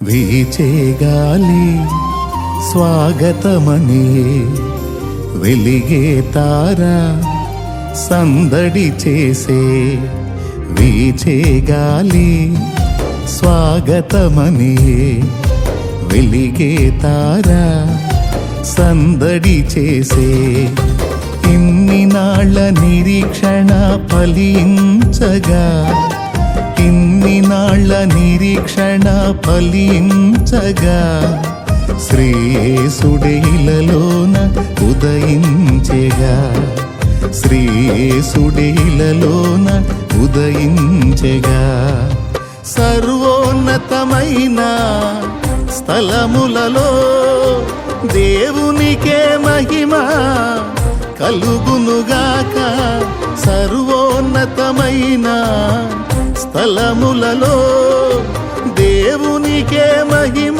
వీచే గాలి స్వాగతమని వెలిగే తార సందడి చేసే వీచే గాలి స్వాగతమని వెలిగే తార సందడి చేసే ఇన్ని నాళ్ళ నిరీక్షణ ఫలించగా ఇన్ని నాళ్ళ నిరీక్షణ ఫలించగా శ్రీసుడేలలోన ఉదయించెగా. శ్రీసుడేలలోన ఉదయించెగా. సర్వోన్నతమైన స్థలములలో దేవునికే మహిమ. కలుగునుగాక సర్వోన్నతమైన స్థలములలో దేవునికే మహిమ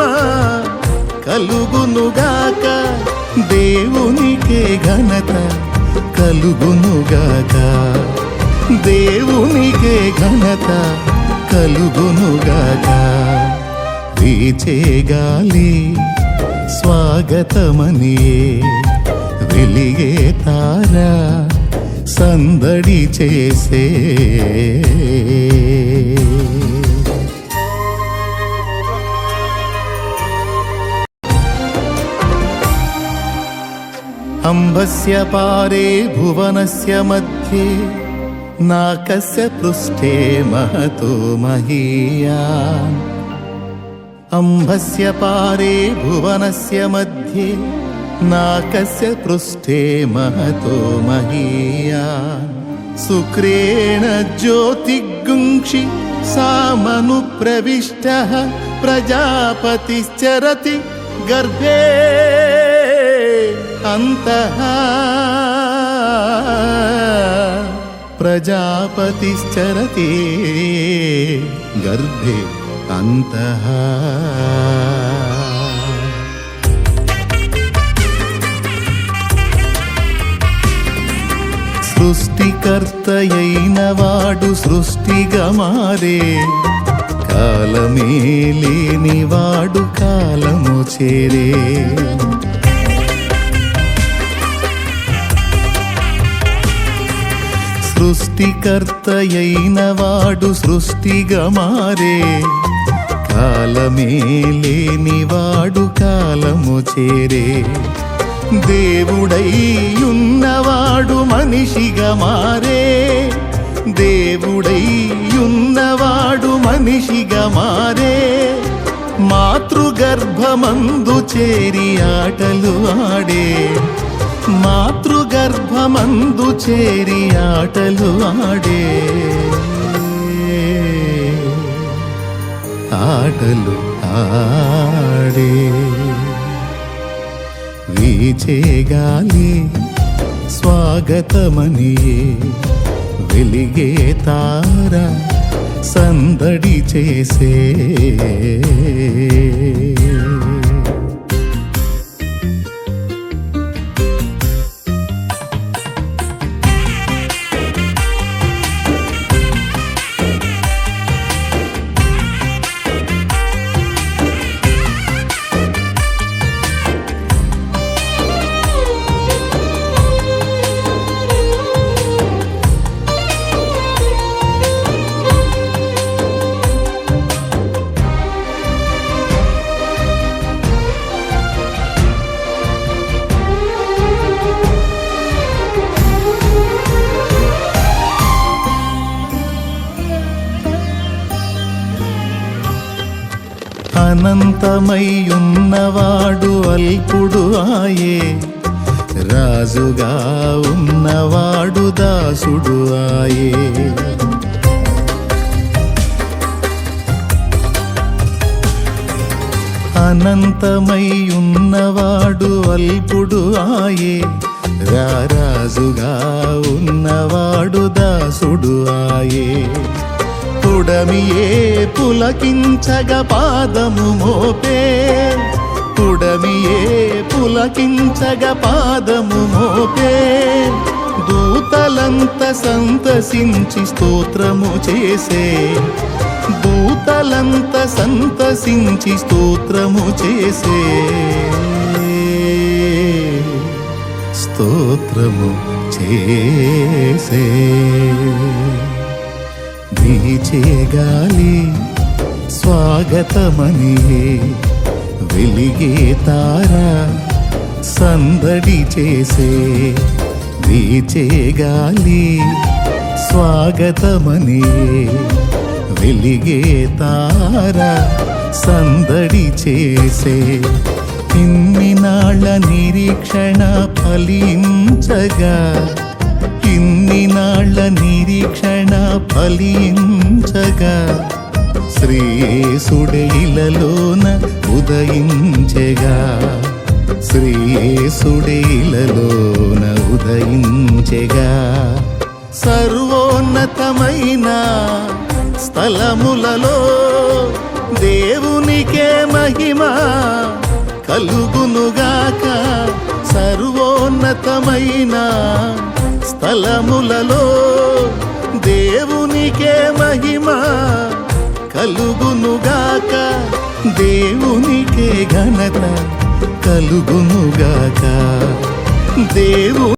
కలుగునుగాక దేవునికే ఘనత కలుగునుగాక దేవునికే ఘనత కలుగునుగాక. వీచే గాలి స్వాగతమనియే. వెలిగే తార సందడి చేసే. అంబస్య పారే భువనస్య మధ్యే నాకస్య పృష్ఠే మహతో మహీయా. అంబస్య పారే భువనస్య మధ్యే నాకస్య పృష్ఠే మహతో మహీయా శుక్రేణ జ్యోతిగుంక్షి సామను ప్రవిష్ట ప్రజాపతిశ్చరతి గర్భే అంతః ప్రజాపతిశ్చరతి గర్భే సృష్టికర్తయైన వాడు సృష్టిగా మారే. కాలమే లేని వాడు కాలము చేరే. సృష్టికర్తయైన వాడు సృష్టిగా మారే. కాలమే లేని వాడు కాలము చేరే. దేవుడై మనిషిగా మారే. దేవుడై మనిషిగా మారే. మాతృగర్భమందు చేరి ఆటలు ఆడే. మాతృగర్భమందు చేరి ఆటలు ఆడే. ఆటలు ఆడే. వీచే గాలి స్వాగతమని వెలిగే తార సందడి చేసే. అనంతమయ్యున్నవాడు అల్పుడు ఆయే. రాజుగా ఉన్నవాడు దాసుడు ఆయే. అనంతమయ్యున్నవాడు అల్పుడు ఆయే. రారాజుగా ఉన్నవాడు దాసుడు ఆయే. పుడమియే పులకించగ పాదము మోపే. పుడమియే పులకించగ పాదము మోపే. దూతలంత సంతసించి స్తోత్రము చేసే. దూతలంత సంతసించి స్తోత్రము చేసే. స్తోత్రము చేసే. గాలి స్వాగతమని. వెలిగే తార సందడి చేసే వీచే గాలి స్వాగతమని. వెలిగే తార సందడి చేసే ఇన్ని నాళ్ళ నిరీక్షణ ఫలించగా నాళ్ళ నిరీక్షణ ఫలించగా శ్రీయేసుడే ఇలలోన ఉదయించెగా. శ్రీయేసుడే ఇలలోన ఉదయించెగా. సర్వోన్నతమైన స్థలములలో దేవునికే మహిమ కలుగునుగాక. సర్వ సర్వోన్నతమైన స్థలములలో దేవునికే మహిమ కలుగునుగాక దేవునికే ఘనత కలుగునుగాక దేవు